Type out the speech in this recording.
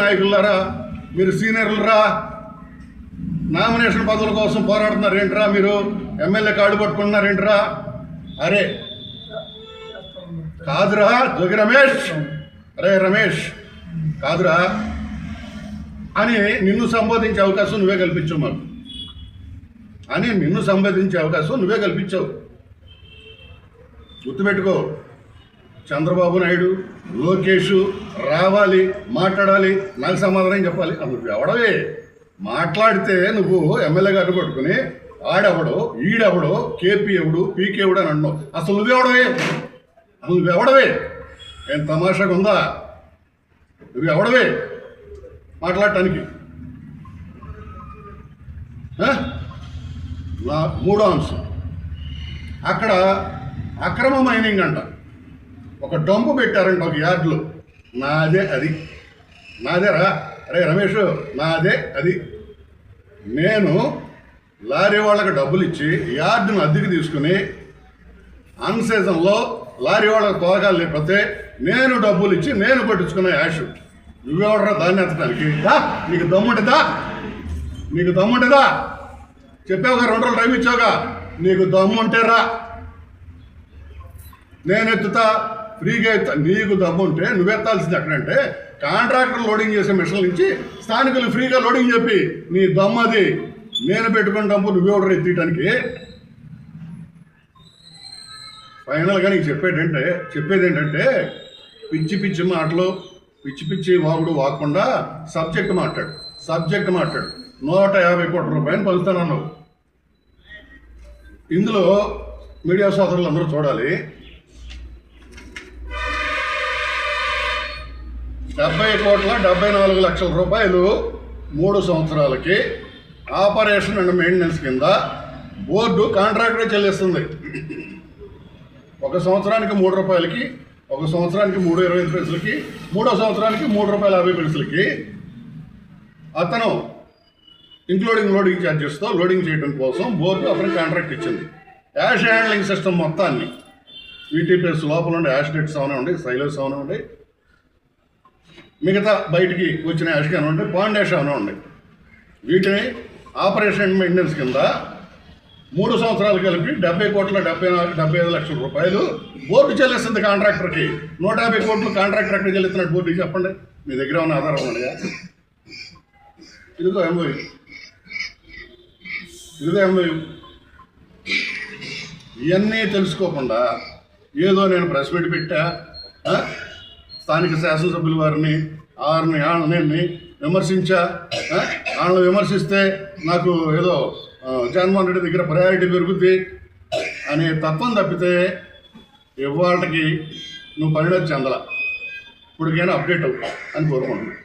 నాయకులరా మీరు సీనియర్లరా నామినేషన్ పదవుల కోసం పోరాడుతున్నారు ఏంట్రా మీరు? ఎమ్మెల్యే కార్డు పట్టుకుంటున్నారు ఏంట్రా అరే కాదురా జోగి రమేష్. అరే రమేష్ కాదురా అని నిన్ను సంబోధించే అవకాశం నువ్వే కల్పించావు మాకు. అని నిన్ను సంబోధించే అవకాశం నువ్వే కల్పించావు. గుర్తుపెట్టుకో చంద్రబాబు నాయుడు లోకేష్ రావాలి మాట్లాడాలి నాకు సమాధానం చెప్పాలి. అది నువ్వు ఎవడవే? మాట్లాడితే నువ్వు ఎమ్మెల్యే గారిని పట్టుకుని ఆడెవడో ఈడెవడో కేపీ ఎవడు పీకే ఎవడు అని అన్నావు అసలు నువ్వెవడవే అసలు నువ్వెవడవే ఏం తమాషాగా ఉందా? నువ్వెవడవే మాట్లాడటానికి? నా మూడో అంశం. అక్కడ అక్రమ మైనింగ్ అంట. ఒక డొంపు పెట్టారంట ఒక యార్డ్లో. నాదే అది. నాదేరా అరే రమేష్ నాదే అది. నేను లారీ వాళ్ళకి డబ్బులు ఇచ్చి యార్డును అద్దెకి తీసుకుని అన్ సీజన్లో లారీ వాళ్ళకి తోగాలు లేకపోతే నేను డబ్బులు ఇచ్చి నేను పట్టించుకున్న యాష్. నువ్వెవడరా దాన్ని ఎత్తడానికి? నీకు దమ్ముంటుందా నీకు దమ్ముంటుందా చెప్పావుగా రెండు రోజులు టైం ఇచ్చావుగా. నీకు దమ్ముంటే రా. నేను ఎత్తుతా. ఫ్రీగా ఎత్తా నీకు దమ్ముంటే నువ్వెత్తాల్సింది ఎక్కడంటే కాంట్రాక్టర్ లోడింగ్ చేసే మిషన్ నుంచి స్థానికులు ఫ్రీగా లోడింగ్ చెప్పి నీ దమ్మది అది నేను పెట్టుకున్న డబ్బు నువ్వే ఆర్డర్ ఎత్తియటానికి. ఫైనల్గా నీకు చెప్పేటంటే చెప్పేది ఏంటంటే పిచ్చి పిచ్చి మాటలు పిచ్చి పిచ్చి వాగుడు వాకుండా సబ్జెక్ట్ మాట్లాడు సబ్జెక్ట్ మాట్లాడు. నూట యాభై కోట్ల రూపాయలు పలుస్తానన్నావు ఇందులో మీడియా సోదరులు అందరూ చూడాలి. డెబ్బై కోట్ల డెబ్బై నాలుగు లక్షల రూపాయలు మూడు సంవత్సరాలకి ఆపరేషన్ అండ్ మెయింటెనెన్స్ కింద బోర్డు కాంట్రాక్టే చెల్లిస్తుంది. ఒక సంవత్సరానికి మూడు రూపాయలకి ఒక సంవత్సరానికి మూడు ఇరవై ఐదు పైసలకి మూడో సంవత్సరానికి మూడు రూపాయల యాభై పైసలకి అతను ఇంక్లూడింగ్ లోడింగ్ ఛార్జెస్తో లోడింగ్ చేయడం కోసం బోర్డు అతనికి కాంట్రాక్ట్ ఇచ్చింది. యాష్ హ్యాండ్లింగ్ సిస్టమ్ మొత్తాన్ని వీటీపీఎస్ లోపల ఉండే యాష్ డెట్స్ అవనండి సైలోస్ అవనండి మిగతా బయటికి వచ్చిన యాష్ కానివ్వండి పాండ్ అని అవనండి వీటిని ఆపరేషన్ మెయింటెనెన్స్ కింద మూడు సంవత్సరాలు కలిపి డెబ్బై కోట్ల డెబ్బై నాలుగు డెబ్బై ఐదు లక్షల రూపాయలు బోర్డు చెల్లిస్తుంది కాంట్రాక్టర్కి. నూట యాభై కోట్లు కాంట్రాక్టర్ ఎక్కడ చెల్లిస్తున్నట్టు బోర్డు చెప్పండి? మీ దగ్గర ఉన్న ఆధారం ఉన్నాయా ఇదిగో ఎంబోయ్ ఇదిగో ఎంబోయ్ ఇవన్నీ తెలుసుకోకుండా ఏదో నేను ప్రెస్ మీట్ పెట్టా స్థానిక శాసనసభ్యుల వారిని ఆరిని ఆళ్ళని విమర్శించా ఆ? వాళ్ళని విమర్శిస్తే నాకు ఏదో జగన్మోహన్ రెడ్డి దగ్గర ప్రయారిటీ పెరుగుద్ది అనే తత్వం తప్పితే ఇవాళకి నువ్వు పరిణతి చెందల ఇప్పటికైనా అప్డేట్ అవ్వు అని కోరుకుంటున్నాను